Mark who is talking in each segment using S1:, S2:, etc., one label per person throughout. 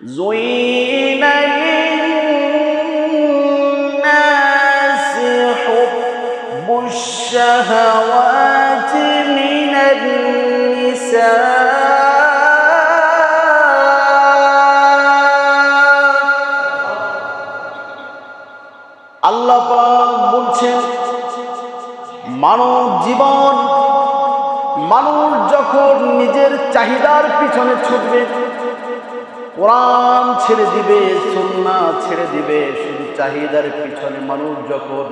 S1: زين للناس حب الشهوات من النساء আল্লাহ পাক বলছেন মানব জীবন মানুষ যখন নিজের চাহিদার পিছনে ছুটবে কোরআন ছেড়ে দিবে সুন্না ছেড়ে দিবে, শুধু চাহিদার পিছনে মানুষ যখন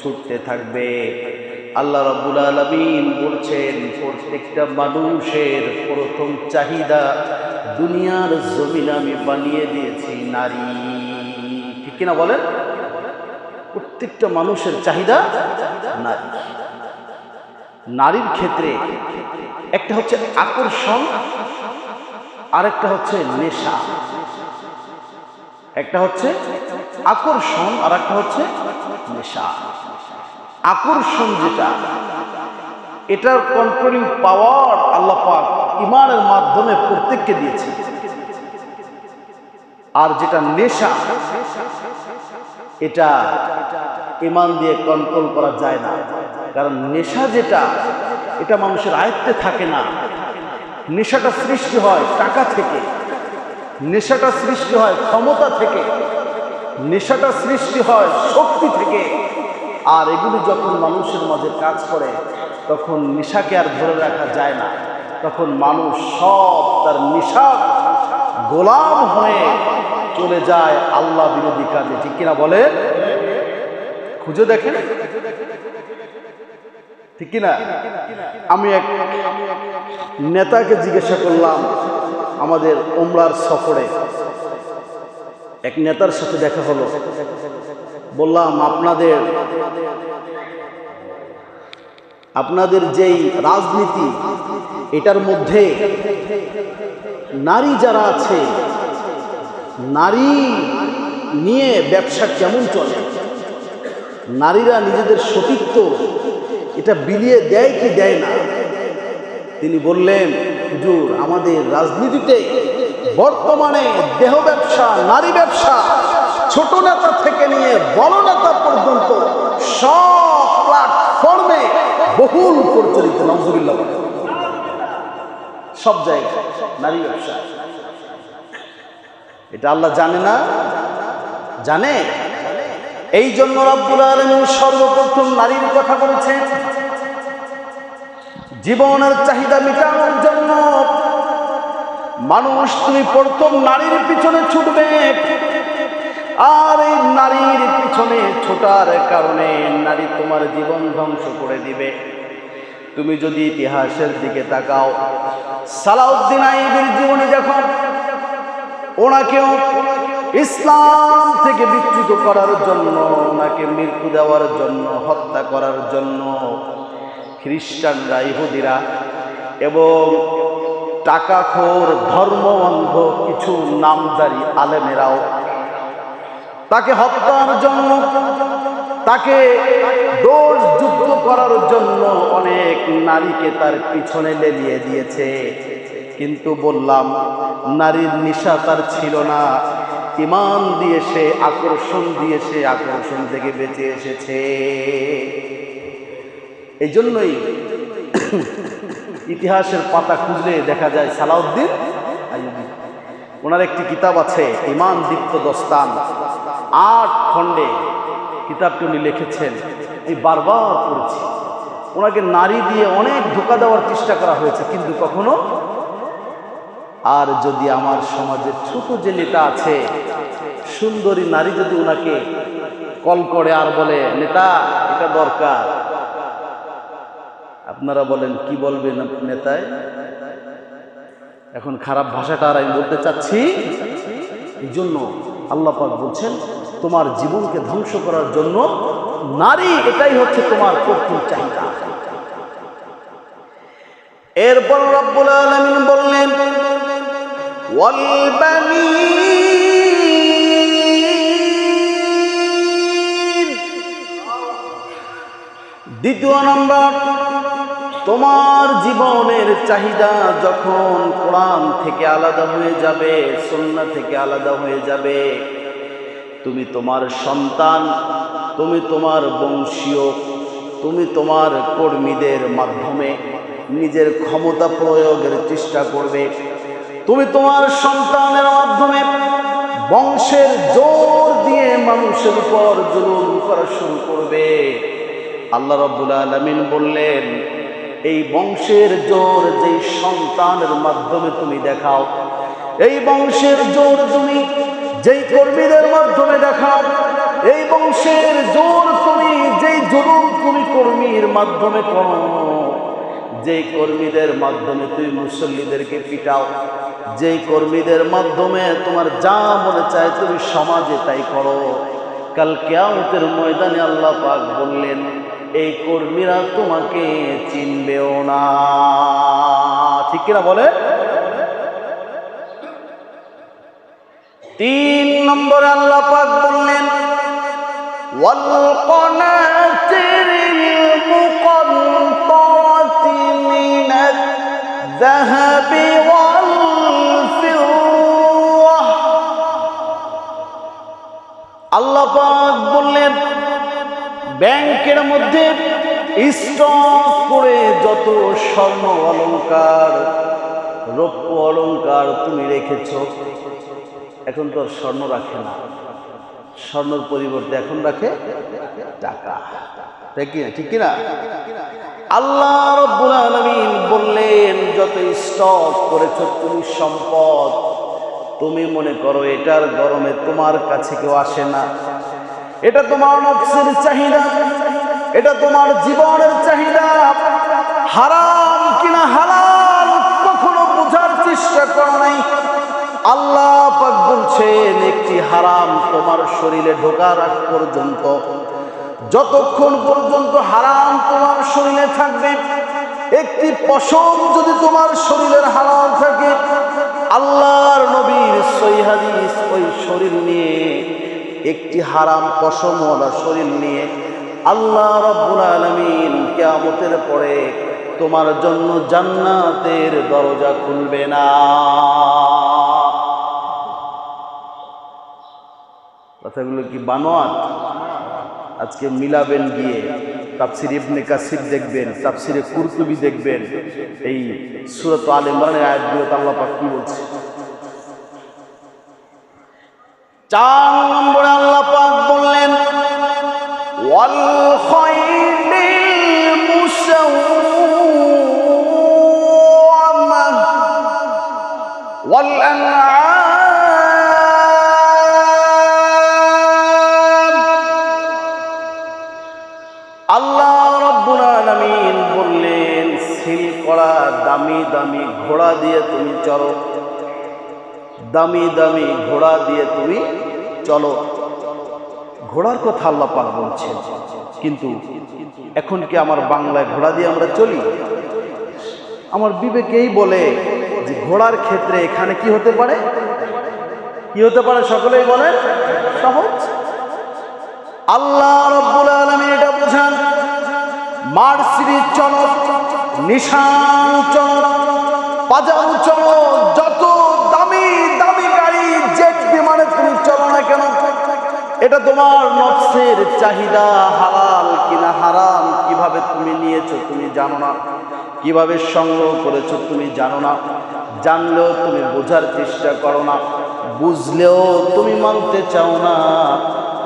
S1: ছুটতে থাকবে। আল্লাহ রাব্বুল আলামিন বলছেন, প্রত্যেকটা মানুষের প্রথম চাহিদা দুনিয়ার জমিন আমি বানিয়ে দিয়েছি, নারী। ঠিক কিনা বলেন? প্রত্যেকটা মানুষের চাহিদা নারী। নারীর ক্ষেত্রে একটা হচ্ছে আকর্ষণ আরেকটা হচ্ছে নেশা। একটা হচ্ছে আকর্ষণ আর একটা হচ্ছে নেশা। আকর্ষণ যেটা, এটার কন্ট্রোলিং পাওয়ার আল্লাহ পাক ইমানের মাধ্যমে প্রত্যেককে দিয়েছে। আর যেটা নেশা, এটা ইমান দিয়ে কন্ট্রোল করা যায় না। কারণ নেশা যেটা, এটা মানুষের আয়ত্তে থাকে না। নেশাটা সৃষ্টি হয় টাকা থেকে। নেশাটা সৃষ্টি হয় ক্ষমতা থেকে। নেশাটা সৃষ্টি হয় শক্তি থেকে। আর এগুলি যখন মানুষের মাঝে কাজ করে, তখন নেশাকে আর ধরে রাখা যায় না। তখন মানুষ সব তার নেশা গোলাম হয়ে চলে যায় আল্লাহ বিরোধী কাজে। ঠিক কিনা বলে খুঁজে দেখেন? ঠিক কিনা? আমি এক নেতাকে জিজ্ঞাসা করলাম আমাদের ওমরার সফরে। এক নেতার সাথে দেখা হলো। বললাম, আপনাদের আপনাদের যেই রাজনীতি, এটার মধ্যে নারী যারা আছে, নারী নিয়ে ব্যবসা কেমন চলে? নারীরা নিজেদের সতীত্ব এটা বিলিয়ে দেয় কি দেয় না? তিনি বললেন, হুজুর, আমাদের রাজনীতিতে বর্তমানে দেহ ব্যবসা, নারী ব্যবসা, ছোট নেতা থেকে নিয়ে বড় নেতা পর্যন্ত সব প্ল্যাটফর্মে বহুল প্রচলিত নজরুল্লাহ সব জায়গায় নারী ব্যবসা। এটা আল্লাহ জানে না? জানে? এই জন্য রব্বুল আলমিন সর্বপ্রথম নারীর কথা বলেছেন। জীবনের চাহিদা মেটানোর জন্য মানুষ তুমি প্রথম নারীর পিছনে ছুটবে। আর এই নারীর পিছনে ছোটার কারণে নারী তোমার জীবন ধ্বংস করে দিবে। তুমি যদি ইতিহাসের দিকে তাকাও, সালাউদ্দিন আইবির জীবনে যখন ওনাকেও ইসলাম থেকে বিচ্যুত করার জন্য, ওনাকে মৃত্যু দেওয়ার জন্য, হত্যা করার জন্য খ্রিস্টানরা, ইহুদিরা এবং টাকাখোর, ধর্মবন্ধ, কিছু নামদারি আলেমেরাও তাকে হত্যার জন্য, তাকে দোষ যুদ্ধ করার জন্য অনেক নারীকে তার পিছনে লেলিয়ে দিয়েছে। কিন্তু বললাম, নারীর নিশা তার ছিল না। ইমান দিয়ে সে, আকর্ষণ দিয়ে সে, আকর্ষণ থেকে বেঁচে এসেছে। এই জন্যই ইতিহাসের পাতা খুঁজলে দেখা যায় সালাউদ্দিন ওনার একটি কিতাব আছে ইমান দীপ্ত দস্তান। আট খণ্ডে কিতাবটি উনি লিখেছেন। এই বারবার পড়েছি। ওনাকে নারী দিয়ে অনেক ধোকা দেওয়ার চেষ্টা করা হয়েছে, কিন্তু কখনো। আর যদি আমার সমাজের ছোট যে নেতা আছে, সুন্দরী নারী যদি ওনাকে কল করে আর বলে, নেতা, এটা দরকার। আপনারা বলেন, কি বলবেন নেতায়? এখন খারাপ ভাষাটা আর আমি বলতে চাচ্ছি এই জন্য আল্লাহ পাক বলছেন, তোমার জীবনকে ধ্বংস করার জন্য নারী, এটাই হচ্ছে তোমার প্রথম চাহিদা। এরপর রব্বুল আলামিন বললেন দ্বিতীয় নম্বর তোমার জীবনের চাহিদা যখন কোরআন থেকে আলাদা হয়ে যাবে সন্না থেকে আলাদা হয়ে যাবে, তুমি তোমার সন্তান, তুমি তোমার বংশীয়, তুমি তোমার কর্মীদের মাধ্যমে নিজের ক্ষমতা প্রয়োগের চেষ্টা করবে, তুমি তোমার সন্তানের মাধ্যমে বংশের জোর দিয়ে মানুষের উপর জুলুম করা শুরু করবে। আল্লাহ রব্বুল আলমিন বললেন এই বংশের জোর যেই সন্তানের মাধ্যমে তুমি দেখাও, এই বংশের জোর তুমি যেই কর্মীদের মাধ্যমে দেখাও, এই বংশের জোর তুমি যেই জুলুম তুমি কর্মীর মাধ্যমে করো, যেই কর্মীদের মাধ্যমে তুই মুসল্লিদেরকে পিটাও, যেই কর্মীদের মাধ্যমে তোমার যা মনে চায় তুমি সমাজে তাই করো। কাল কেয়ামতের ময়দানে আল্লাহ পাক বললেন এই কর্মীরা তোমাকে চিনবেও না ঠিক কিনা বলে তিন নম্বরে আল্লাহ পাক বললেন والقناطر ব্যাংকের মধ্যে স্টক করে যত স্বর্ণ অলংকার রৌপ্য অলংকার তুমি রেখেছ, এখন তো স্বর্ণ রাখে না। স্বর্ণর পরিবর্তে এখন রাখে টাকা। তাই কি না? ঠিক কিনা আল্লাহ রব্বুল আলামিন বললেন, যত স্টক করেছ তুমি সম্পদ, তুমি মনে করো এটার গরমে তোমার কাছে কেউ আসে না। এটা তোমার নফসের চাহিদা, এটা তোমার জীবনের চাহিদা। হারাম কিনা হালাল কখনো বোঝার চেষ্টা করো নাই। আল্লাহ পাক বলছেন, একটি হারাম তোমার শরীরে ঢোকার আগ পর্যন্ত, যতক্ষণ পর্যন্ত হারাম তোমার শরীরে থাকবে, একটি পশম যদি তোমার শরীরের একটি হারাম পশমওয়ালা শরীর নিয়ে আল্লাহ রব্বুল আলমিন কেয়ামতের পরে তোমার জন্য জান্নাতের দরজা খুলবে না। কথাগুলো কি বানোয়াট? আজকে মিলাবেন গিয়ে তাফসির ইবনে কাসির দেখবেন, তাফসিরে কুরতুবি দেখবেন, এই সুরত আল ইমরানের আয়াতগুলো আল্লাহ কি বলছে? চার নম্বরে দামি দামি ঘোড়া দিয়ে তুমি চলো। ঘোড়ার কথা আল্লাহ পাক বলছেন। কিন্তু এখন কি আমার বাংলায় ঘোড়া দিয়ে আমরা চলি? আমার বিবেকেই বলে যে ঘোড়ার ক্ষেত্রে এখানে কি হতে পারে? কি হতে পারে সকলেই বলে? সহজ। আল্লাহ রব্বুল আলামিন এটা বোঝান। মার্সিডিজ চলো নিশান চলো পাজারু চলো যত দামি দামি গাড়ি জেট বিমানে তুমি চলো না কেন এটা তোমার নফসের চাহিদা হালাল কিনা হারাম? কীভাবে তুমি নিয়েছো তুমি জানো না। কীভাবে সংগ্রহ করেছ তুমি জানো না। জানলেও তুমি বোঝার চেষ্টা করো না। বুঝলেও তুমি মানতে চাও না।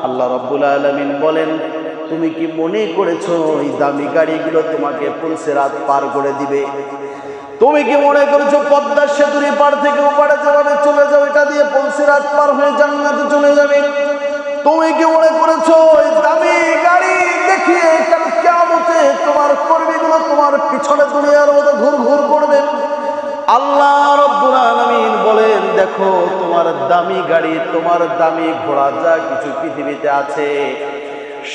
S1: আল্লাহ রব্বুল আলমিন বলেন, তুমি কি মনে করেছ এই দামি গাড়িগুলো তোমাকে পুলিশে রাত পার করে দিবে? তুমি কি মনে করেছ পদ্মার সেতুর পার থেকে ওপারে যেভাবে চলে যাও, এটা দিয়ে পুলিশে রাত পার হয়ে জান্নাতে চলে যাবে তুমি কি মনে করেছ দামি গাড়ি দেখিয়ে কাল কেমতে তোমার কর্মীগুলো তোমার পিছনে দুনিয়ার মতো ঘুর ঘুর করবে? আল্লাহ রব্বুল আলামিন বলেন, দেখো, তোমার দামি গাড়ি, তোমার দামি ঘোড়া, যা কিছু পৃথিবীতে আছে,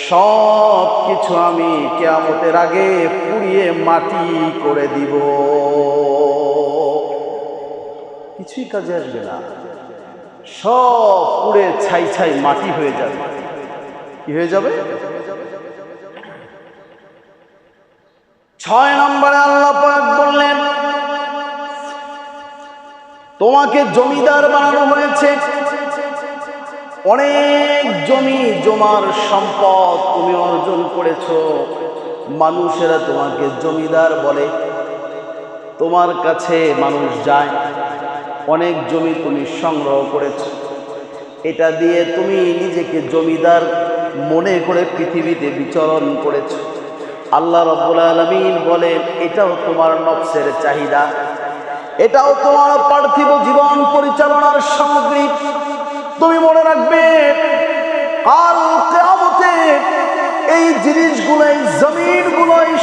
S1: সব কিছু আমি কেয়ামতের আগে পুড়িয়ে মাটি করে দিব। কিছুই কাজে আসবে না। সব পুড়ে ছাই ছাই মাটি হয়ে যাবে। কি হয়ে যাবে? ছয় নম্বরে আল্লাহ বললেন, তোমাকে জমিদার বানানো হয়েছে। অনেক জমি, জমার সম্পদ তুমি অর্জন করেছ। মানুষেরা তোমাকে জমিদার বলে। তোমার কাছে মানুষ যায় অনেক জমি তুমি সংগ্রহ করেছ। এটা দিয়ে তুমি নিজেকে জমিদার মনে করে পৃথিবীতে বিচরণ করেছ। আল্লাহ রব্বুল আলমিন বলেন, এটাও তোমার নফসের চাহিদা। এটাও তোমার পার্থিব জীবন পরিচালনার সামগ্রী। তুমি মনে রাখবে, কাল কেয়ামতে এই জিনিসগুলো এই জমিনগুলো এই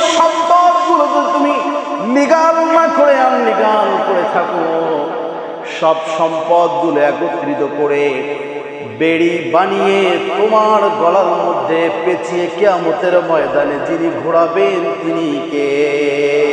S1: সব সম্পদগুলো একত্রিত করে বেড়ি বানিয়ে তোমার গলার মধ্যে পেঁচিয়ে কেয়ামতের ময়দানে যিনি ঘোরাবেন তিনি কে?